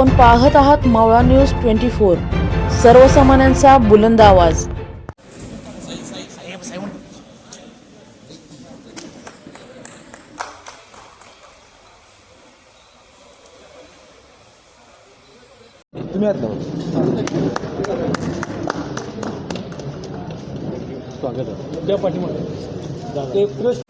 आपण पाहत आहात मावळा न्यूज ट्वेंटी फोर. सर्वसामान्यांचा बुलंद आवाज. तुम्ही. स्वागत आहे. त्या पाठीमागे. ते प्रेस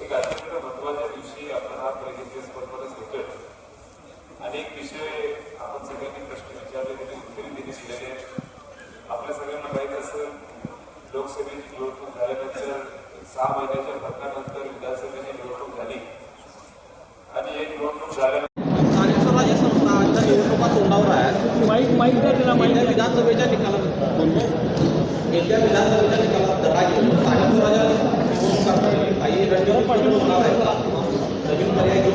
एक अत्यंत महत्त्वाच्या दिवशी आपण हा प्रेझेंटेशन परफॉर्मन्स घेतोय अनेक विषय आपण सगळ्यांनी प्रश्न विचारले त्याची उत्तरे त्यांनी दिलेली आहेत आपल्या सगळ्यांना माहीत असेल लोकसभेची निवडणूक झाल्यानंतर सहा महिन्याच्या फरकानंतर विधानसभेची निवडणूक झाली आणि ही निवडणूक स्वराज्य संस्थांच्या तोंडावर आहेत विधानसभेच्या निकालात विधानसभेच्या निकालात स्थानिक स्वराज्य काही होणार? नवीन पर्याय की.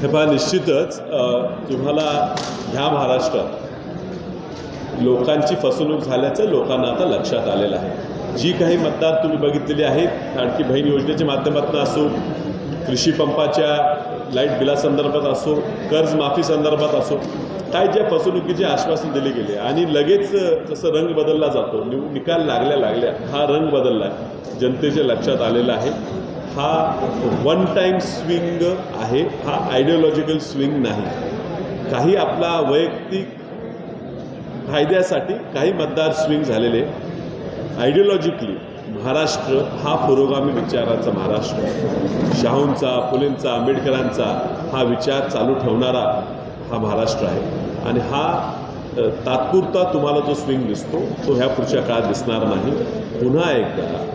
हे पहा निश्चितच तुम्हाला ह्या महाराष्ट्रात लोकांची फसवणूक झाल्याचं लोकांना आता लक्षात आलेलं आहे. जी काही मतदार तुम्ही बघितलेली आहेत आणखी बहीण योजनेच्या माध्यमातून असो कृषी पंपाच्या लाइट बिलासंदर्भात असो कर्जमाफी संदर्भात असो काय ज्या फसवणुकीचे आश्वासन दिले गेले आणि लगेच जसं रंग बदलला जातो निव निकाल लागल्या लागल्या हा रंग बदलला आहे. जनतेच्या लक्षात आलेला आहे. हा वन टाईम स्विंग आहे हा आयडिओलॉजिकल स्विंग नाही. काही आपला वैयक्तिक फायद्यासाठी काही मतदार स्विंग झालेले. आयडिओलॉजिकली महाराष्ट्र हा पुरोगामी विचाराचा महाराष्ट्र. शाहूंचा फुलेंचा आंबेडकरांचा हा विचार चालू ठेवणारा हा महाराष्ट्र आहे. आणि हा तात्पुरता तुम्हाला जो स्विंग दिसतो तो ह्या पुढच्या काळात दिसणार नाही. पुन्हा एकदा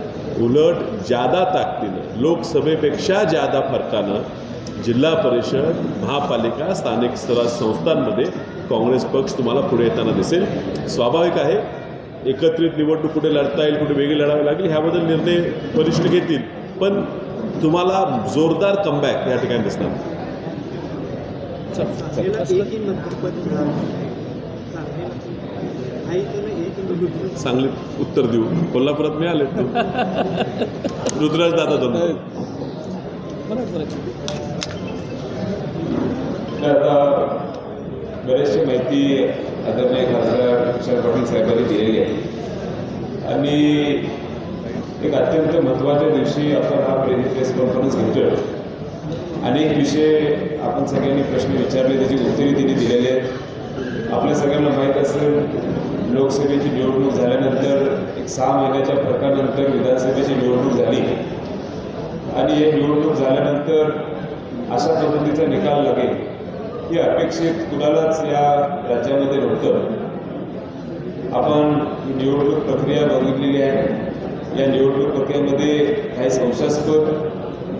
उलट जादा ताकदीनं लोकसभेपेक्षा जादा फरकानं जिल्हा परिषद महापालिका स्थानिक स्तरा संस्थांमध्ये काँग्रेस पक्ष तुम्हाला पुढे येताना दिसेल. स्वाभाविक आहे एकत्रित निवडणूक कुठे लढता येईल कुठे वेगळी लढावी लागेल ह्याबद्दल निर्णय वरिष्ठ घेतील. पण तुम्हाला जोरदार कमबॅक या ठिकाणी दिसणार. सांगलीत उत्तर देऊ. कोल्हापुरात मिळाले रुद्राज दादा दोन. बरोबर आता बरेचशी माहिती आदरणीय खासदार तुषार पाटील साहेबांनी दिलेली आहे. आणि एक अत्यंत महत्त्वाच्या दिवशी आपण हा प्रेस कॉन्फरन्स घेतोय. अनेक विषय आपण सगळ्यांनी प्रश्न विचारले त्याची उत्तरे त्यांनी दिलेली आहेत. आपल्या सगळ्यांना माहीत असेल लोकसभेची निवडणूक झाल्यानंतर एक सहा महिन्याच्या फरकानंतर विधानसभेची निवडणूक झाली. आणि हे निवडणूक झाल्यानंतर अशा पद्धतीचा निकाल लागेल. ही अपेक्षित कुणालाच या राज्यामध्ये नव्हतं. आपण ही निवडणूक प्रक्रिया बघितलेली आहे. या निवडणूक प्रक्रियेमध्ये काही संशयास्पद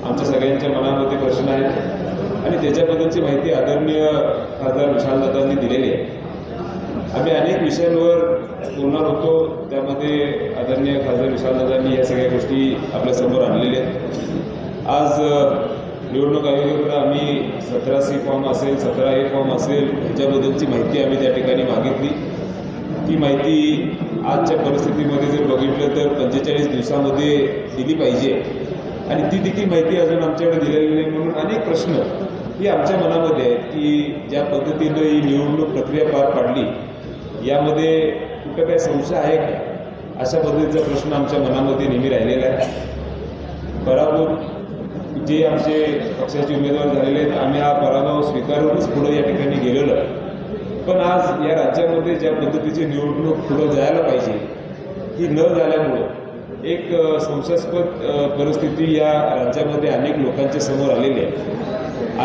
आमच्या सगळ्यांच्या मनामध्ये प्रश्न आहेत. आणि त्याच्याबद्दलची माहिती आदरणीय खासदार विशालदादांनी दिलेली आहे. आम्ही अनेक विषयांवर बोलणार होतो. त्यामध्ये आदरणीय खासदार विशालदादांनी या सगळ्या गोष्टी आपल्यासमोर आणलेल्या आहेत. आज निवडणूक आयोगाकडं आम्ही सतरा सी फॉर्म असेल सतरा ए फॉर्म असेल ह्याच्याबद्दलची माहिती आम्ही त्या ठिकाणी मागितली. ती माहिती आजच्या परिस्थितीमध्ये जर बघितलं तर पंचेचाळीस दिवसामध्ये दिली पाहिजे. आणि ती देखील माहिती अजून आमच्याकडे दिलेली नाही म्हणून अनेक प्रश्न ही आमच्या मनामध्ये आहेत की ज्या पद्धतीनं ही निवडणूक प्रक्रिया पार पाडली यामध्ये कुठं काही संशय आहे का? अशा पद्धतीचा प्रश्न आमच्या मनामध्ये नेहमी राहिलेला आहे. बराबर. जे आमचे पक्षाचे उमेदवार झालेले आहेत आम्ही हा पराभव स्वीकारूनच पुढे या ठिकाणी गेलेलो आहे. पण आज या राज्यामध्ये ज्या पद्धतीची निवडणूक पुढं जायला पाहिजे ही न झाल्यामुळं एक संशयास्पद परिस्थिती या राज्यामध्ये अनेक लोकांच्या समोर आलेली आहे.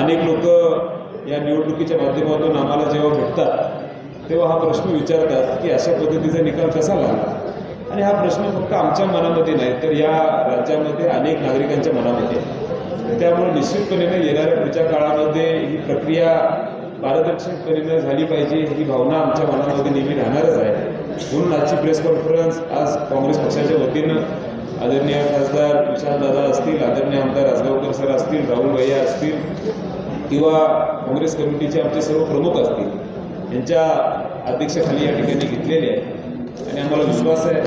अनेक लोक या निवडणुकीच्या माध्यमातून आम्हाला जेव्हा भेटतात तेव्हा हा प्रश्न विचारतात की अशा पद्धतीचा निकाल कसा लागला? आणि हा प्रश्न फक्त आमच्या मनामध्ये नाही तर या राज्यामध्ये अनेक नागरिकांच्या मनामध्ये आहे. त्यामुळे निश्चितपणे येणाऱ्या पुढच्या काळामध्ये ही प्रक्रिया पारदर्शकपणे झाली पाहिजे ही भावना आमच्या मनामध्ये नेहमी राहणारच आहे. म्हणून आजची प्रेस कॉन्फरन्स आज काँग्रेस पक्षाच्या वतीनं आदरणीय खासदार विशालदादा असतील आदरणीय आमदार राजगावकर सर असतील राहुल भैया असतील किंवा काँग्रेस कमिटीचे आमचे सर्व प्रमुख असतील यांच्या अध्यक्षाखाली या ठिकाणी घेतलेले आहे. आणि आम्हाला विश्वास आहे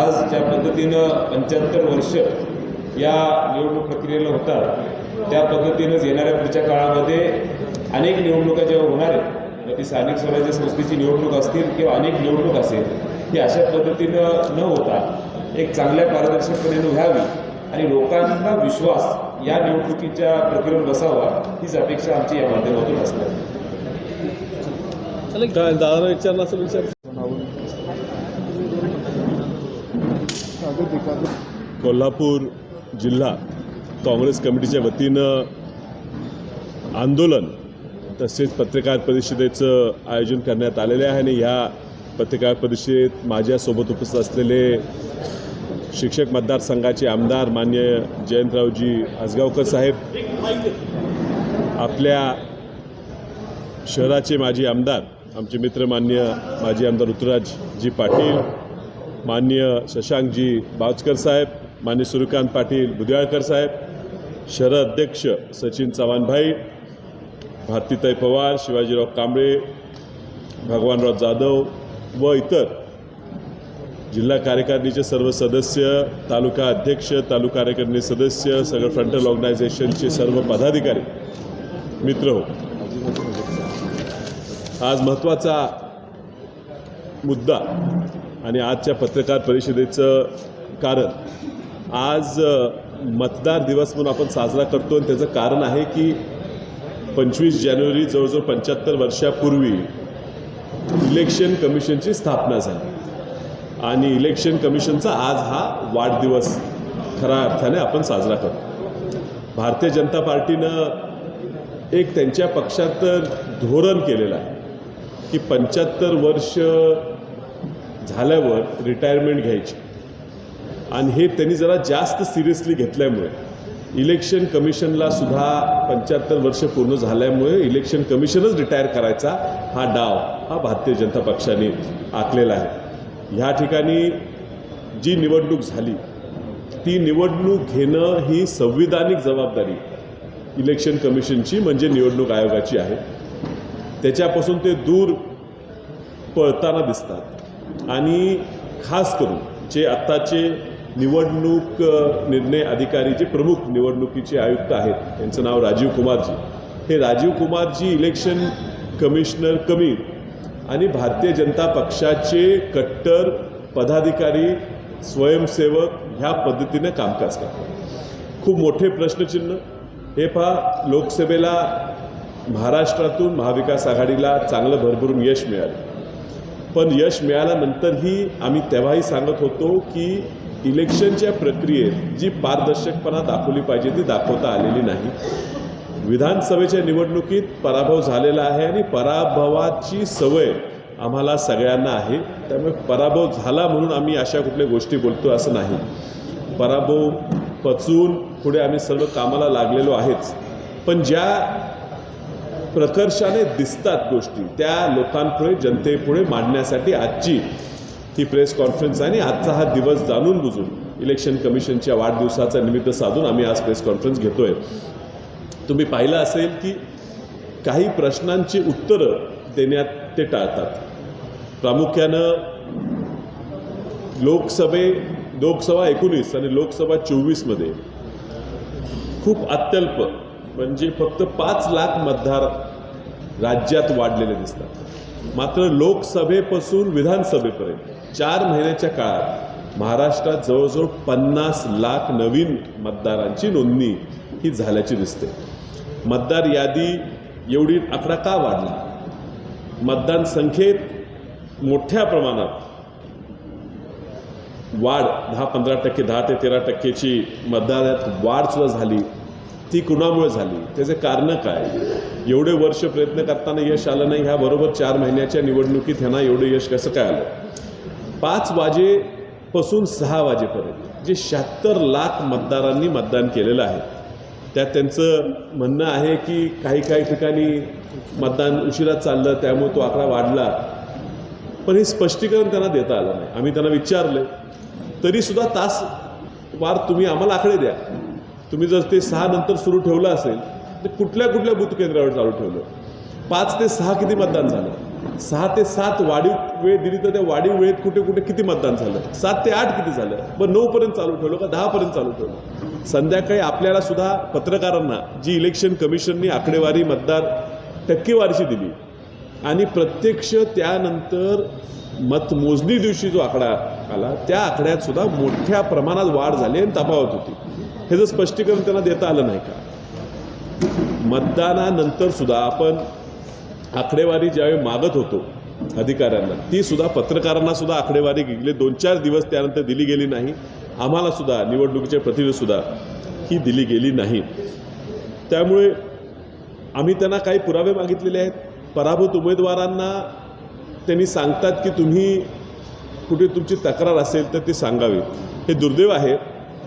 आज ज्या पद्धतीनं पंच्याहत्तर वर्ष या निवडणूक प्रक्रियेला होतात त्या पद्धतीनंच येणाऱ्या पुढच्या काळामध्ये अनेक निवडणुका जेव्हा होणार आहेत मग ती स्थानिक स्वराज्य संस्थेची निवडणूक असतील किंवा अनेक निवडणूक असेल ही अशा पद्धतीनं न होता एक चांगल्या पारदर्शकपणे व्हावी आणि लोकांना विश्वास या निवडणुकीच्या प्रक्रियेवर बसावा हीच अपेक्षा आमची या माध्यमातून असणार काय दादा विचारलं असं विचार. कोल्हापूर जिल्हा काँग्रेस कमिटीच्या वतीनं आंदोलन तसेच पत्रकार परिषदेचं आयोजन करण्यात आलेले आहे आणि ह्या पत्रकार परिषदेत माझ्यासोबत उपस्थित असलेले शिक्षक मतदारसंघाचे आमदार मान्य जयंतरावजी आसगावकर साहेब आपल्या शहराचे माजी आमदार आमचे मित्र मान्य माजी आमदार ऋतुराजजी पाटील मान्य शशांकजी बावचकर साहेब मान्य सूर्यकांत पाटील बुद्याळकर साहेब शहर अध्यक्ष सचिन चव्हाणभाई भारतीताई पवार शिवाजीराव कांबळे भगवानराव जाधव व इतर जिल्हा कार्यकारिणीचे सर्व सदस्य तालुका अध्यक्ष तालुका कार्यकारिणी सदस्य सगळं फ्रंटल ऑर्गनायझेशनचे सर्व पदाधिकारी मित्र हो. आज महत्त्वाचा मुद्दा आणि आजच्या पत्रकार परिषदेचं कारण आज मतदार दिवस म्हणून आपण साजरा करतो आणि त्याचं कारण आहे की पंचवीस जानेवारी जवळजवळ पंच्याहत्तर वर्षापूर्वी इलेक्शन कमिशनची स्थापना झाली. आणि इलेक्शन कमिशनचा आज हा वाढदिवस खऱ्या अर्थाने आपण साजरा करतो. भारतीय जनता पार्टीनं एक त्यांच्या पक्षात तर धोरण केलेलं आहे की पंच्याहत्तर वर्ष झाल्यावर रिटायरमेंट घ्यायची. आणि हे त्यांनी जरा जास्त सिरियसली घेतल्यामुळे. इलेक्शन कमिशनला सुद्धा पंच्याहत्तर वर्ष पूर्ण झाल्यामुळे इलेक्शन कमिशनच रिटायर करायचा हा डाव हा भारतीय जनता पक्षाने आखलेला आहे. ह्या ठिकाणी जी निवडणूक झाली ती निवडणूक घेणं ही संविधानिक जबाबदारी इलेक्शन कमिशनची म्हणजे निवडणूक आयोगाची आहे. त्याच्यापासून ते दूर पळताना दिसतात. आणि खास करून जे आत्ताचे निवडणूक निर्णय अधिकारी जे प्रमुख निवडणुकीचे आयुक्त आहेत. त्यांचं नाव राजीव कुमारजी. हे राजीव कुमारजी इलेक्शन कमिशनर कमी आणि भारतीय जनता पक्षाचे कट्टर पदाधिकारी स्वयंसेवक ह्या पद्धतीने कामकाज करतात. खूप मोठे प्रश्नचिन्ह. हे पहा लोकसभेला महाराष्ट्रातून महाविकास आघाडीला चांगलं भरभरून यश मिळालं. पण यश मिळाल्यानंतरही आम्ही तेव्हाही सांगत होतो की इलेक्शनच्या प्रक्रियेत जी पारदर्शकपणा दाखवली पाहिजे ती दाखवता आलेली नाही. विधानसभेच्या निवडणुकीत पराभव झालेला आहे आणि पराभवाची सवय आम्हाला सगळ्यांना आहे. त्यामुळे पराभव झाला म्हणून आम्ही अशा कुठल्या गोष्टी बोलतो असं नाही. पराभव पचून पुढे आम्ही सर्व कामाला लागलेलो आहेच. पण ज्या प्रकर्षाने दिसतात गोष्टी त्या लोकांपुढे जनतेपुढे मांडण्यासाठी आजची ती प्रेस कॉन्फरन्स आणि आजचा हा दिवस जाणून बुजून इलेक्शन कमिशनच्या वाढदिवसाचा निमित्त साधून आम्ही आज प्रेस कॉन्फरन्स घेतोय. तुम्ही पाहिलं असेल की काही प्रश्नांची उत्तरं देण्यात ते टाळतात. प्रामुख्यानं लोकसभे लोकसभा एकोणीस आणि लोकसभा चोवीसमध्ये खूप अत्यल्प म्हणजे फक्त पाच लाख मतदार राज्यात वाढलेले दिसतात. मात्र लोकसभेपासून विधानसभेपर्यंत चार महिन्याच्या काळात महाराष्ट्रात जवळजवळ पन्नास लाख नवीन मतदारांची नोंदणी ही झाल्याची दिसते. मतदार यादी एवढी आकडा का वाढला? मतदान संख्येत मोठ्या प्रमाणात वाढ दहा पंधरा टक्के दहा ते तेरा टक्केची मतदारात वाढ सुद्धा झाली. ती कुणामुळे झाली? त्याचे कारणं काय? एवढे वर्ष प्रयत्न करताना यश आलं नाही ह्या बरोबर चार महिन्याच्या निवडणुकीत ह्यांना एवढं यश कसं काय आलं? पाच वाजेपासून सहा वाजेपर्यंत जे शहात्तर लाख मतदारांनी मतदान केलेलं आहे. त्यात त्यांचं म्हणणं आहे की काही काही ठिकाणी मतदान उशिरा चाललं त्यामुळे तो आकडा वाढला. पण हे स्पष्टीकरण त्यांना देता आलं नाही. आम्ही त्यांना विचारले तरीसुद्धा तास वार तुम्ही आम्हाला आकडे द्या. तुम्ही जर ते सहा नंतर सुरू ठेवलं असेल तर कुठल्या कुठल्या बूथ केंद्रावर चालू ठेवलं? पाच ते सहा किती मतदान झालं? सहा ते सात वाढीव वेळ दिली तर त्या वाढीव वेळेत कुठे कुठे किती मतदान झालं? सात ते आठ किती झालं? मग नऊपर्यंत चालू ठेवलं का दहापर्यंत चालू ठेवलं? संध्याकाळी आपल्याला सुद्धा पत्रकारांना जी इलेक्शन कमिशननी आकडेवारी मतदार टक्केवारीची दिली. आणि प्रत्यक्ष त्यानंतर मतमोजणी दिवशी जो आकडा आला त्या आकड्यात सुद्धा मोठ्या प्रमाणात वाढ झाली आणि तफावत होती. हे जर स्पष्टीकरण त्यांना देता आलं नाही का? मतदानानंतर सुद्धा आपण आकडेवारी ज्यावेळी मागत होतो अधिकाऱ्यांना ती सुद्धा पत्रकारांना सुद्धा आकडेवारी गेली. दोन चार दिवस त्यानंतर दिली गेली नाही. आम्हाला सुद्धा निवडणुकीच्या प्रतिनिधीसुद्धा ही दिली गेली नाही. त्यामुळे आम्ही त्यांना काही पुरावे मागितलेले आहेत. पराभूत उमेदवारांना त्यांनी सांगतात की तुम्ही कुठे तुमची तक्रार असेल तर ती सांगावी. हे दुर्दैव आहे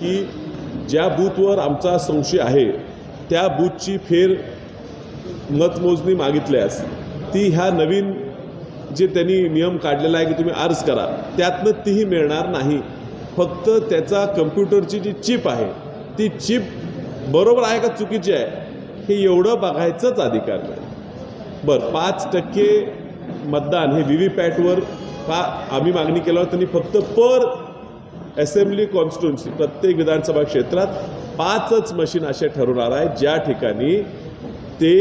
की ज्या बूथवर आमचा संशय आहे त्या बूथची फेर मतमोजणी मागितल्यास ती ह्या नवीन जे त्यांनी नियम काढलेला आहे की तुम्ही अर्ज करा त्यातनं तीही मिळणार नाही. फक्त त्याचा कम्प्युटरची जी चिप आहे ती चिप बरोबर आहे का चुकीची आहे हे एवढं बघायचंच अधिकार नाही. बरं पाच टक्के मतदान हे व्ही व्ही पॅटवर पा आम्ही मागणी केल्यावर त्यांनी फक्त पर असेंब्ली कॉन्स्टिट्युन्सी प्रत्येक विधानसभा क्षेत्रात पाचच मशीन असे ठरवणार आहे ज्या ठिकाणी ते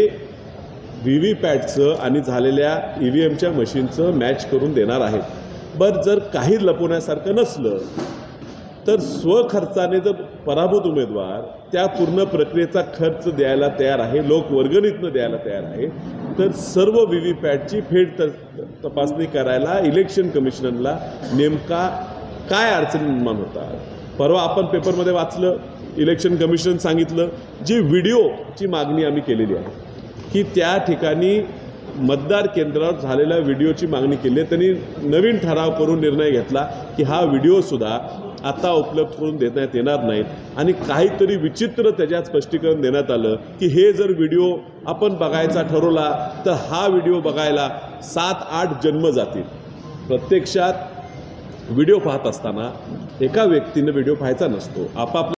व्ही व्ही पॅटचं आणि झालेल्या ई व्ही एमच्या मशीनचं मॅच करून देणार आहेत. बर जर काही लपवण्यासारखं नसलं तर स्वखर्चाने जर पराभूत उमेदवार त्या पूर्ण प्रक्रियेचा खर्च द्यायला तयार आहे लोक वर्गणीतनं द्यायला तयार आहे तर सर्व व्ही व्ही पॅटची फेड त तपासणी करायला इलेक्शन कमिशनरला नेमका काय अडचणी निर्माण होतात? परवा आपण पेपरमध्ये वाचलं इलेक्शन कमिशन सांगितलं जी व्हिडिओची मागणी आम्ही केलेली आहे की त्या ठिकाणी मतदार केंद्रावर झालेल्या व्हिडिओची मागणी केली आहे. त्यांनी नवीन ठराव करून निर्णय घेतला की हा व्हिडिओसुद्धा आता उपलब्ध करून देण्यात येणार नाहीत आणि काहीतरी विचित्र त्याच्यात स्पष्टीकरण देण्यात आलं की हे जर व्हिडिओ आपण बघायचा ठरवला तर हा व्हिडिओ बघायला सात आठ जन्म जातील. प्रत्यक्षात व्हिडिओ पाहत असताना एका व्यक्तीनं व्हिडिओ पाहायचा नसतो. आपापल्या